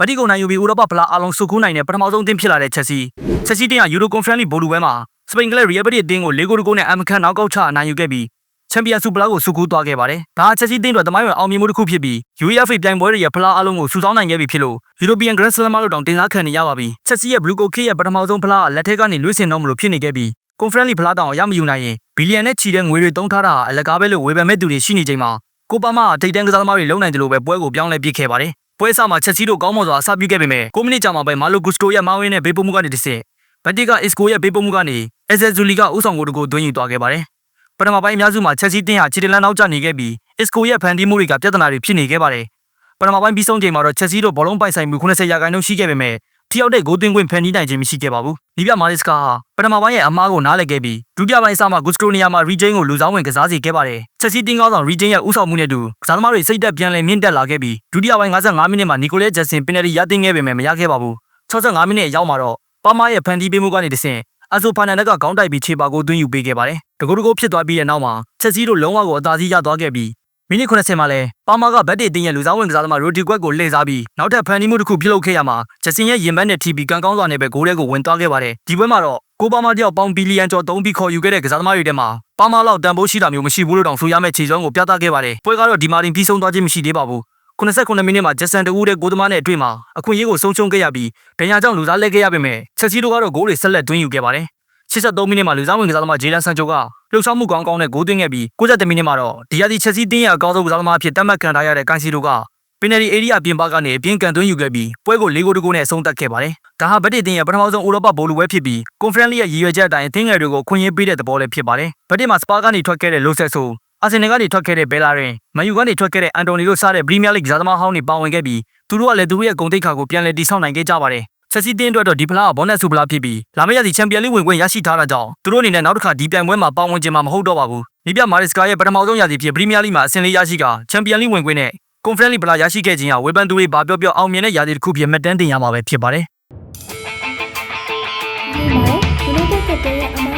ဗတိကုန်နိုင်ယူပြီးဥရောပဖလားအလုံးစုခုနိုင်တဲ့ပထမဆုံးအသင်းဖြစ်လာတဲ့ချက်စီချက်စီတင်းကယူရိုကွန်ဖရင့်လီဘောလူပွဲမှာစပိန်ကလပ်ရီယယ်ဘဒီအသင်းကို၄ဂိုးတဂိုးနဲ့အမ်ကန်နောက်ကောက်ချအနိုင်ယူခဲ့ပြီးချန်ပီယံဆုဖလားကိုစုကူးသွားခဲ့ပါတယ်။ဒါချက်စီတင်းတို့တမိုင်းဝင်အောင်မြင်မှုတစ်ခုဖြစ်ပြီး UEFA ပြိုင်ပွဲတွေရဲ့ဖလားအလုံးကိုစုဆောင်းနိုင်ခဲ့ပြီဖြစ်လို့ European Grand Slam လို့တောင်တင်စားခံနေရပါပြီ။ချက်စီရဲ့ Blue Goal Kit ရဲ့ပထမဆုံးဖလားကလက်ထက်ကနေလွှင့်စင်တော့မလို့ဖြစ်နေခဲ့ပြီး Conference League ဖလားတောင်ရမယူနိုင်ရင်ဘီလီယံနဲ့ချီတဲ့ငွေတွေတုံးထားတာအလကားပဲလို့ဝေဖန်မဲ့သူတွေရှိနေချိန်မှာကိုပါမကထိတ်တန်းကစားသမားတွေလုံနိုင်တယ်လို့ပဲပွဲကိုပြောင်းလဲပစ်ခဲ့ပါတယ်။ ပွဲအစမှာချက်စီတို့ကောင်းမွန်စွာအစပြုခဲ့ပေမဲ့9မိနစ်ကြာမှပဲမာလိုဂူစတိုရဲ့မာဝင်းနဲ့ဘေးပုံမှုကနေတစ်ဆင့်ဘတ်တီကအစ်ကိုရဲ့ဘေးပုံမှုကနေအက်ဇက်ဇူလီကဥဆောင်ကိုတကူသွင်းယူသွားခဲ့ပါတယ်။ပထမပိုင်းအများစုမှာချက်စီတင်းဟာခြေတလန်းနောက်ကျနေခဲ့ပြီးအစ်ကိုရဲ့ဖန်တီးမှုတွေကပြဿနာတွေဖြစ်နေခဲ့ပါတယ်။ပထမပိုင်းပြီးဆုံးချိန်မှာတော့ချက်စီတို့ဘောလုံးပိုင်ဆိုင်မှု80ရာခိုင်နှုန်းရှိခဲ့ပေမဲ့ ထိရောက်တဲ့ဂိုးသွင်းခွင့်ဖန်တီးနိုင်ခြင်းမရှိခဲ့ပါဘူး။ဒီပြမာလစ်ကာဟာပထမပိုင်းရဲ့အမားကိုနားလည်ခဲ့ပြီးဒုတိယပိုင်းအစမှာဂူစတိုနီယာမှာရီဂျိန်းကိုလူဆောင်ဝင်ကစားစီခဲ့ပါတယ်။ချက်စီတင်းကောင်းဆောင်ရီဂျိန်းရဲ့ဥဆောင်မှုနဲ့တူကစားသမားတွေစိတ်သက်ပြန်လည်မြင့်တက်လာခဲ့ပြီးဒုတိယပိုင်း55မိနစ်မှာနီကိုလဲဂျက်ဆင်ပင်နယ်တီရတင်ခဲ့ပေမဲ့မရခဲ့ပါဘူး။65မိနစ်အရောက်မှာတော့ပါမာရဲ့ဖန်တီးပေးမှုကနေတဆင့်အဆိုဖာနန်ဒက်ကခေါင်းတိုက်ပြီးခြေပါကိုသွင်းယူပေးခဲ့ပါတယ်။တကူတကူဖြစ်သွားပြီးတဲ့နောက်မှာချက်စီတို့လုံးဝကိုအသာစီးရသွားခဲ့ပြီး မိနစ်80မှာလဲပါမာကဘတ်တေတင်းရဲ့လူစားဝင်ကစားသမားရိုဒီကွက်ကိုလှည့်စားပြီးနောက်ထပ်ဖန်တီးမှုတစ်ခုပြုလုပ်ခဲ့ရမှာဂျက်စင်ရဲ့ရင်ဘတ်နဲ့ TB ကန်ကောင်းစွာနဲ့ပဲဂိုးတွေကိုဝင်သွားခဲ့ပါတယ်ဒီပွဲမှာတော့ကိုပါမာတယောက်ပေါင်ဘီလီယံကျော်သုံးပြီးခေါ်ယူခဲ့တဲ့ကစားသမားတွေထဲမှာပါမာလောက်တန်ဖိုးရှိတာမျိုးမရှိဘူးလို့တောင်ဆိုရမယ့်ခြေစွမ်းကိုပြသခဲ့ပါတယ်ပွဲကတော့ဒီမာတင်ပြီးဆုံးသွားခြင်းမရှိသေးပါဘူး89မိနစ်မှာဂျက်ဆန်တူးတဲ့ဂိုးသမားနဲ့အတွေ့မှာအခွင့်အရေးကိုဆုံးရှုံးခဲ့ရပြီးဒဏ်ရာကြောင့်လူစားလဲခဲ့ရပေမဲ့ချက်စီတို့ကတော့ဂိုးတွေဆက်လက်သွင်းယူခဲ့ပါတယ် 83မိနစ်မှာလူစားဝင်ကစားသမားဂျေလန်ဆန်ချိုကလှုပ်ရှားမှုကောင်းကောင်းနဲ့ဂိုးသွင်းခဲ့ပြီး90မိနစ်မှာတော့ဒီယာဒီချက်စီတင်းရဲ့အကောင်းဆုံးကစားသမားအဖြစ်တတ်မှတ်ခံထားရတဲ့ကန်စီတို့ကပင်နယ်ရီအေရီယာပြင်ပကနေအပြင်ကန်သွင်းယူခဲ့ပြီးပွဲကို၄ဂိုးတဂိုးနဲ့အဆုံးသတ်ခဲ့ပါတယ်။ဒါဟာဗတ်တီတင်းရဲ့ပထမဆုံးဥရောပဘိုလ်လူပွဲဖြစ်ပြီးကွန်ဖရင့်လိရဲ့ရည်ရွယ်ချက်အတိုင်းအသင်းငယ်တွေကိုခွင့်ရပေးတဲ့သဘောလည်းဖြစ်ပါတယ်။ဗတ်တီမှာစပါကနေထွက်ခဲ့တဲ့လိုဆက်ဆိုအာဆင်နယ်ကနေထွက်ခဲ့တဲ့ဘဲလာရင်မန်ယူကနေထွက်ခဲ့တဲ့အန်တိုနီတို့စားတဲ့ပရီးမီးယားလိဂ်ကစားသမားဟောင်းတွေပါဝင်ခဲ့ပြီးသူတို့ကလည်းသူတို့ရဲ့ဂုဏ်သိက္ခာကိုပြန်လည်တည်ဆောက်နိုင်ခဲ့ကြပါတယ်။ ဆက်စီတင်းအတွက်တော့ဒီဖလားကဘောနက်ဆူဖလားဖြစ်ပြီးလာမယ့်ရက်စီချန်ပီယံလိဝင်ခွင့်ရရှိထားတာကြောင့်သူတို့အနေနဲ့နောက်တစ်ခါဒီပြိုင်ပွဲမှာပါဝင်ခြင်းမှာမဟုတ်တော့ပါဘူး။ဒီပြမာရစ်စကာရဲ့ပထမဆုံးရာသီဖြစ်ပရီးမီးယားလိမှာအဆင့်လေးရရှိကချန်ပီယံလိဝင်ခွင့်နဲ့ကွန်ဖရင့်လိဖလားရရှိခဲ့ခြင်းဟာဝေဖန်သူတွေဘာပြောပြောအောင်မြင်တဲ့ရာသီတစ်ခုဖြစ်မှတ်တမ်းတင်ရမှာပဲဖြစ်ပါတယ်။ဒီမှာ